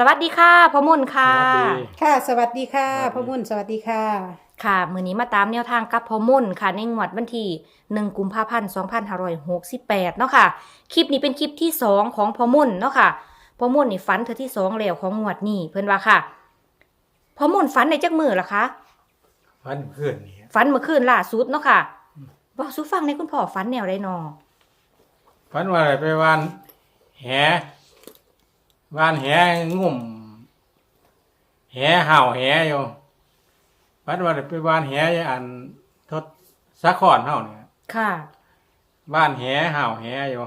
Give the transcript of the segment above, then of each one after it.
สวัสดีค่ะพ่อมุ่นค่ะ สวัสดี ค่ะ สวัสดีค่ะสวัสดี พ่อมุ่นสวัสดีค่ะ ค่ะ มือนี้มาตามแนวทางกับพ่อมุ่นค่ะ ในงวดวันที่1กุมภาพันธ์2568 เนาะค่ะ คลิปนี้เป็นคลิปที่ 2 ของพ่อมุ่นเนาะค่ะพ่อมุ่นนี่ฝันเธอที่ 2 แล้วของงวดนี้เพิ่นว่าค่ะพ่อมุ่นฝันในจักมือล่ะคะ ฟันเพื่อนนี่ฝันเมื่อคืนล่าสุดเนาะค่ะบอกสู้ฟังในคุณพ่อฝันแนวไรนอ ฟันว่าอะไรไปวานแห วานแหงุ่มแหห่าวแหอยู่ฟันว่าอะไรไปวานแหอยู่อันทศสะขอนเฮาเนี่ยค่ะ บ้านแหห่าวแหอยู่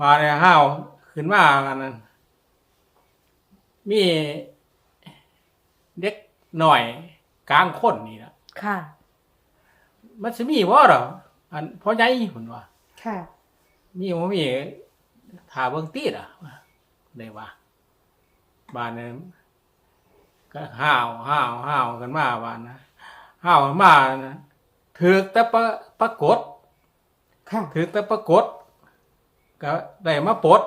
วานเนี่ยห่าวขึ้นมาอันนั้นมีเด็กหน่อยกลางคนนี่นะค่ะ มันสิมีบ่หรออันพ่อใหญ่หุ่นว่าค่ะ มีบ่มีถาเบิ่งตีดอะ ได้ว่าบ้านนั้นก็ห้าวห้าวห้าวกันมาบ้านนะห้าวมานะถือกแต่ปะปรากฏค่ะถือกแต่ปรากฏก็ได้มาปลด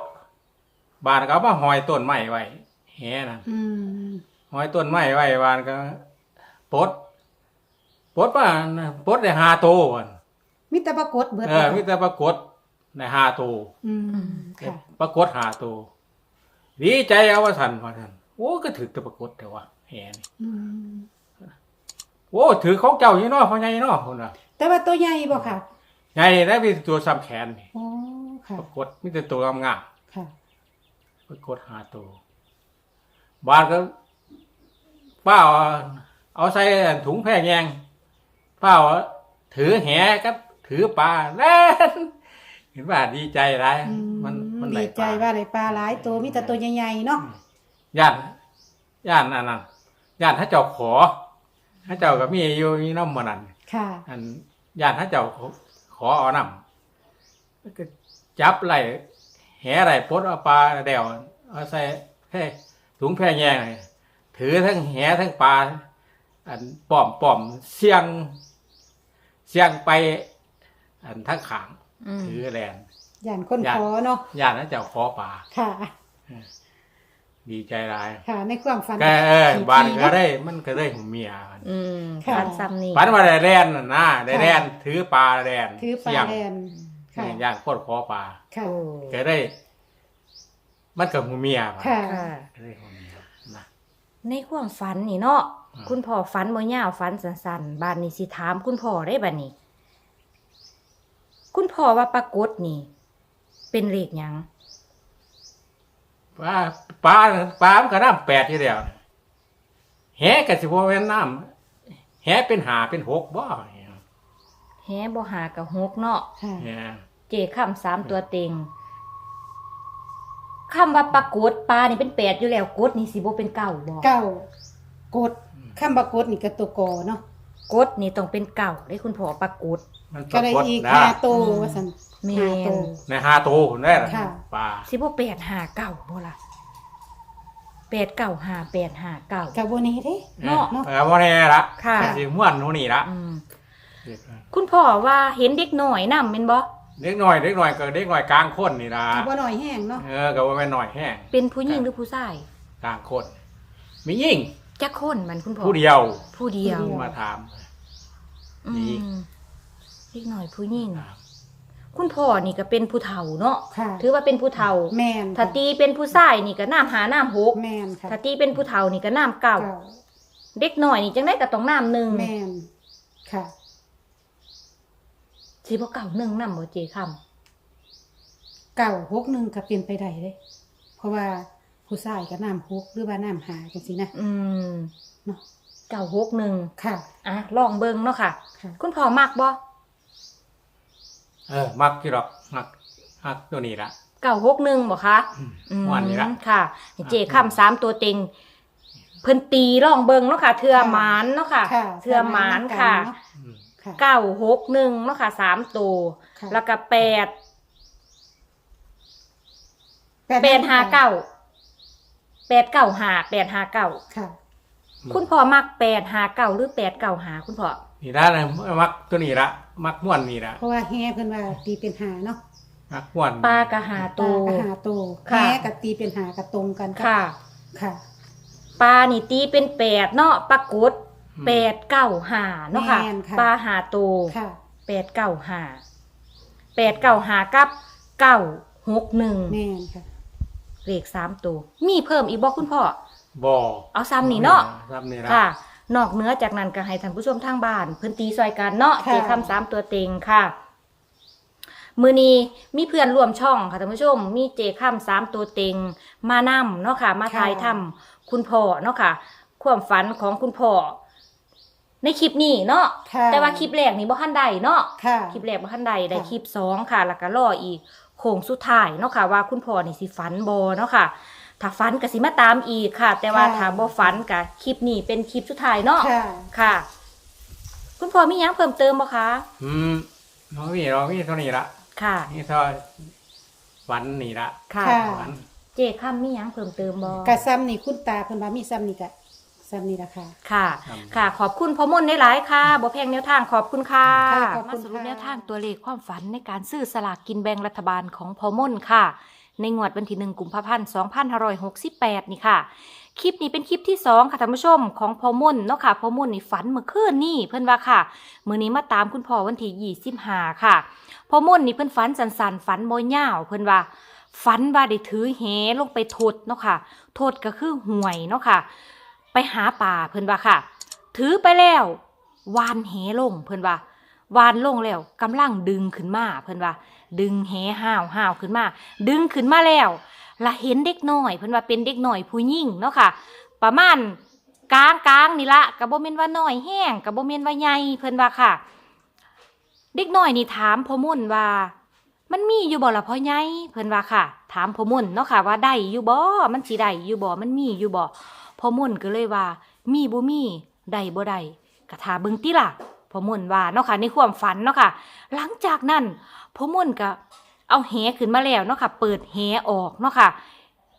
บ้านก็เอามาหอยต้นไม้ไว้แหนั่นอืมหอยต้นไม้ไว้บ้านก็ปลดปลดมาปลดได้ห้าโตวอะมิตรปรากฏเบิดเออมีแต่ปรากฏได้ห้าโตวอืมค่ะปรากฏหาตัว ดีใจเอาว่าสันว่าสันโอ้ก็ถือแตัวปรากฏแต่ว่าแหนี่อืมโอ้ถือของเจ้าอยู่เนาะพ่อใหญ่เนาะคนน่ะแต่ว่าตัวใหญ่บ่ค่ะใหญ่ได้มีตัวซ้ำแขนนี่โอ้ค่ะ ปรากฏมีแต่ตัวงามค่ะ ๆปรากฏหาตัวบ้านก็ป้าเอาเอาใส่ถุงแพร่แยงป้าเอาถือแหกับถือปลาแล่นเห็นว่าดีใจไรอืมมันมันดีได้ใจปลาว่าได้ปลาหลายตัวมีแต่ตัวใหญ่ๆเนาะย่านย่านอันนั้นย่านถ้าเจ้าขอถ้าเจ้าก็มีอยู่มีน้ำมันนั่น ค่ะ อันย่านถ้าเจ้าขอขอเอาน้ำก็จับไหลแห่ไหลปลดเอาปลาเดวเอาใส่แพ่ถุงแพร่แยงเลยถือทั้งแหทั้งปลาอันป้อมป้อมเสียง เสียงไป อันทั้งขาง อืมถือแลนย่านคนย่านขอเนาะย่านถ้าเจ้าขอปลาค่ะ ดีใจหลายค่ะ ในความฝันก็เออขี่บ้านขี่ก็เนาะได้ มันก็ได้ของเมียมันอืมค่ะ ฝันซ้ำนี่ฝันว่าได้แล่นน่ะนะได้แล่นถือปลาแล่นถือปลาเสี่ยงแลนค่ะย่างโคตรขอปลาค่ะ โอ้ก็ได้ มันกับของเมียมันค่ะ ค่ะ ก็ได้ของเมียนะ ในความฝันนี่เนาะ อ่า คุณพ่อฝันบ่ยาวฝันสั้นๆ บานนี้สิถามคุณพ่อได้บัดนี้ คุณพ่อว่าปรากฏนี่ เป็นเลขหยังปลาปลาปลามันก็น้ำแปดทีเดียวแหกับสิบว่าเป็นน้ำแหเป็นหาเป็นหกบ่แฮบ่หากับฮกเนาะค่ะเนี่ยเจคำสามตัวเต็งคำว่าปรากฏปลานี่เป็นแปดอยู่แล้วกดนี่สิบ่เป็นเก้าบ่เก้ากดคำปรากฏนี่ก็ตัวกอเนาะ กดนี่ต้องเป็นเก้าได้คุณพ่อปรากฏมันปก็ราได้กฏอีกนะห้าตัวอืมว่าซั่นแม่ห้านตัวในหาโตคนได้ละค่ะปลาสิบ่แปดหาเก้าบ่ล่ะแปดเก้าหาแปดหาเก้ากับโบนี้เด้ เนาะ เออว่าแน่ละค่ะก็สิม่วนโน่นนี่ละอืมคุณพ่อว่าเห็นเด็กน้อยนำแม่นบ่เด็กหน่อยเด็กหน่อยก็เด็กหน่อยกลางคนนี่ละกับบ่หน่อยแห้งเนาะเออก็ว่าแม่นหน่อยแห้งเป็นผู้หญิงหรือผู้ชายกลางคนมียิ่งจักคนมันคุณพ่อผู้เดียวผู้เดียว มาถาม อืดีมเด็กน้อยผู้หญิงถามคุณพ่อนี่ก็เป็นผู้เฒ่าเนาะค่ะถือว่าเป็นผู้เฒ่าแม่นถ้าตีเป็นผู้ชายนี่ก็น้ำหาน้ำหกแม่นค่ะถ้าตีเป็นผู้เฒ่านี่ก็น้ำเก่าเก้าเด็กน้อยนี่จังได้ก็ต้องน้ำหนึ่งแม่นค่ะสิบ่เก่าหนึ่งน้ำบ่เจคเก้าหกหนึ่งก็เป็นไปได้เลยเพราะว่าผู้ชายก็น้ำหกหรือว่าน้ำหาจังซี่นะำอืมเนาะ เก่าหกหนึ่งค่ะ อะลองเบิ่งเนาะค่ะ ค่ะ คุณพ่อมักบ่เออ มักกี่หรอกมักมักตัวนี้ละ เก่าหกหนึ่งบ่คะอืมอืมวันนี้ละ ค่ะเจคำสามตัวเต็งเพิ่นตีลองเบิ่งเนาะค่ะ เทือหมานเนาะค่ะ ค่ะเทือหมานค่ะเนาอืมค่ะเก้าหกหนึ่งเนาะค่ะสามตัวค่ะแล้วก็แปดแปดห้าเก้าแปดเก้าห้าแปดห้าเก้าค่ะ คุณพ่อมักแปดห้าเก้าหรือแปดเก้าหาคุณพ่อนี่ละนะมักตัวนี้ละมักม่วนนี่ละเพราะว่าแฮเพิ่นว่าตีเป็นหาเนาะนักม่วนปลากระหาตัตัวกะหาโตค่ะแม่กับตีเป็นหากระตรงกันกับค่ะ ค่ะ ปลานี่ตีเป็นแปดเนาะปลากดแปดเก้าหาเนาะค่ะแม่นค่ะ ปลาหาตัวค่ะ แปดเก้าหาแปดเก้าหากับเก้าหกหนึ่งแม่นค่ะเลขสามตัว มีเพิ่มอีกบอกคุณพ่อ บ่เอาซ้ำนี่เนาะซ้ำนี่ละค่ะ นอกเหนื้อจากนั้นก็ให้ท่านผู้ชมทางบ้านเพิ่นตีซอยกันเนาะค่ะ เจคำสามตัวเต็งค่ะ มือนี้มีเพื่อนร่วมช่องค่ะท่านผู้ชม มีเจคำสามตัวเต็ง มานำเนาะค่ะ มาทายทำคุณพ่อเนาะค่ะ ความฝันของคุณพ่อในคลิปนี้เนาะค่ะแต่ว่าคลิปแรกนี่บ่ทันใดเนาะ ค่ะ คลิปแรกบ่ทันใดได้ค่ะ คลิปสองค่ะ แล้วก็รออีกโค้งสุดท้ายเนาะค่ะว่าคุณพ่อนี่สิฝันบ่เนาะค่ะ ถ้าฝันก็สิมาตามอีกค่ะ แต่ว่าค่ะ ถ้าบ่ฝันก็คลิปนี้เป็นคลิปสุดท้ายเนาะค่ะ ค่ะ คุณพ่อมีหยังเพิ่มเติมบ่คะอืมเรามีเรามีเท่านี้ละค่ะ นี่เท่าฝันนี่ละค่ะ ค่ะฝันเจค่ำมีหยังเพิ่มเติมบ่กะซ้ำนี่คุณตาเพิ่นว่ามีซ้ำนี่กะซ้ำนี่ละค่ะ ค่ะครับค่ะ ขอบคุณพ่อมนต์หลายๆค่ะบ่แพงแนวทางขอบคุณค่ะค่ะขอบคุณมาสรุปค่ะ แนวทางตัวเลขความฝันในการซื้อสลากกินแบ่งรัฐบาลของพ่อมนต์ค่ะ ในงวดวันที่ 1 กุมภาพันธ์ 2568 นี่ค่ะ คลิปนี้เป็นคลิปที่ 2 ค่ะท่านผู้ชมของพอมน์เนาะค่ะพอมน์นี่ฝันเมื่อคืนนี่เพิ่อนว่าค่ะมื้อนี้มาตามคุณพ่อวันที่25ค่ะพอมน์นี่เพิ่อนฝันสันๆฝันบ่ยาวเพิ่อนว่าฝันว่าได้ถือแหลงไปทดเนาะค่ะทดก็คือห่วยเนาะค่ะ ไปหาป่าเพิ่อนว่าค่ะ ถือไปแล้ววานแหลงเพิ่อนว่า วานลงแล้วกำลังดึงขึ้นมาเพิ่นว่า ดึงแหห้าวห้าวขึ้นมา ดึงขึ้นมาแล้วละเห็นเด็กน้อย เพิ่นว่าเป็นเด็กน้อยผู้หญิงเนาะค่ะ ประมาณกลางกลางนี่ละกับโบเมนว่าน้อยแห้งกับโบเมนว่าใหญ่เพิ่นว่าค่ะ เด็กน้อยนี่ถามพ่อมุ่นว่า มันมีอยู่บ่ละพ่อใหญ่เพิ่นว่าค่ะ ถามพ่อมุ่นเนาะค่ะ ว่าได้อยู่บ่มันสิได้อยู่บ่มันมีอยู่บ่พ่อมุ่นก็เลยว่า มีบ่มีได้บ่ได้ก็ท่าเบิ่งติล่ะ พ่อมุ่นว่าเนาะค่ะในความฝันเนาะค่ะ หลังจากนั้นพ่อมุ่นก็เอาแหขึ้นมาแล้วเนาะค่ะ เปิดแหออกเนาะค่ะ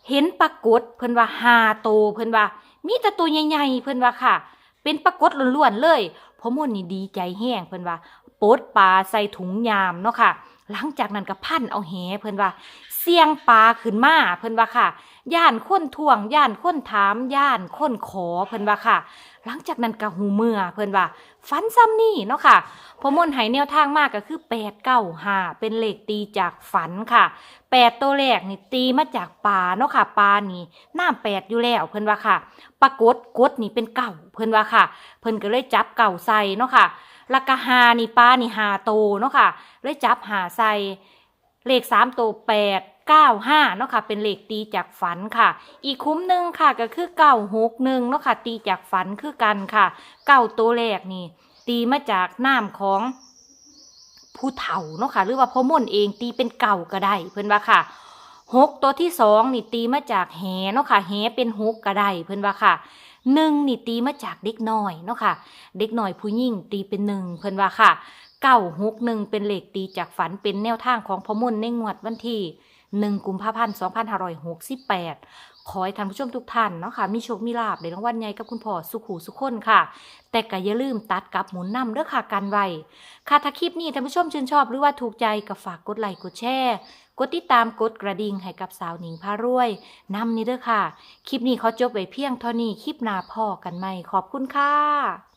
เห็นปรากฏเพิ่นว่าหาโตเพิ่นว่า มีแต่ตัวใหญ่ๆเพิ่นว่าค่ะ เป็นปรากฏล้วนๆเลยพ่อมุ่นนี่ดีใจแห้งเพิ่นว่าปดปลาใส่ถุงยามเนาะค่ะ หลังจากนั้นก็พันเอาแหเพิ่นว่า เสียงปลาขึ้นมาเพิ่นว่าค่ะ ย่านค้นทวง ย่านค้นถาม ย่านค้นขอเพิ่นว่าค่ะ หลังจากนั้นก็หูเมื่อเพิ่นว่าฝันซ้ำนี่เนาะค่ะพอมนต์ไหแนวทางมากก็คือแปดเก้าห้าเป็นเลขตีจากฝันค่ะแปดตัวแรกนี่ตีมาจากปลาเนาะค่ะปลานี่น้ำแปดอยู่แล้วเพิ่นว่าค่ะปรากฏกดนี่เป็นเก่าเพิ่นว่าค่ะ เพิ่นก็เลยจับเก่าใส่เนาะค่ะล้วก็หานี่ปลานี่หาโตเนาะค่ะเลยจับหาใส่เลขสามตัวแปด เก้าห้าเนาะค่ะเป็นเลขตีจากฝันค่ะ อีกคุ้มหนึ่งค่ะก็คือเก้าหกหนึ่งเนาะค่ะตีจากฝันคือกันค่ะเก้าตัวแรกนี่ ตีมาจากน้ำของผู้เฒ่าเนาะค่ะหรือว่าพ่อม่นเองตีเป็นเก่าก็ได้เพิ่อนว่าค่ะหกตัวที่สองนี่ตีมาจากแหเนาะค่ะแหเป็นหกก็ได้เพิ่อนว่าค่ะหนึ่งนี่ตีมาจากเด็กน้อยเนาะค่ะ เด็กน้อยผู้หญิงตีเป็นหนึ่งเพิ่อนว่าค่ะเก้าหกหนึ่งเป็นเลขตีจากฝันเป็นแนวทางของพ่อม่นในงวดวันที่ หนึ่งกุมภาพันธ์สองพันห้าร้อยหกสิบแปดขอให้ท่านผู้ชมทุกท่านเนาะค่ะ มีโชค มีลาบในรางวัลใหญ่กับคุณพ่อสุขหูสุขคนค่ะ แต่ก็อย่าลืมตัดกับหมุนนำเด้อค่ะกันไว้ ค่ะถ้าคลิปนี้ท่านผู้ชมชื่นชอบหรือว่าถูกใจก็ฝากกดไลค์กดแชร์กดติดตามกดกระดิ่งให้กับสาวหนิงพารวยนำนี้เด้อค่ะ คลิปนี้เขาจบไว้เพียงเท่านี้คลิปหน้าพ่อกันใหม่ขอบคุณค่ะ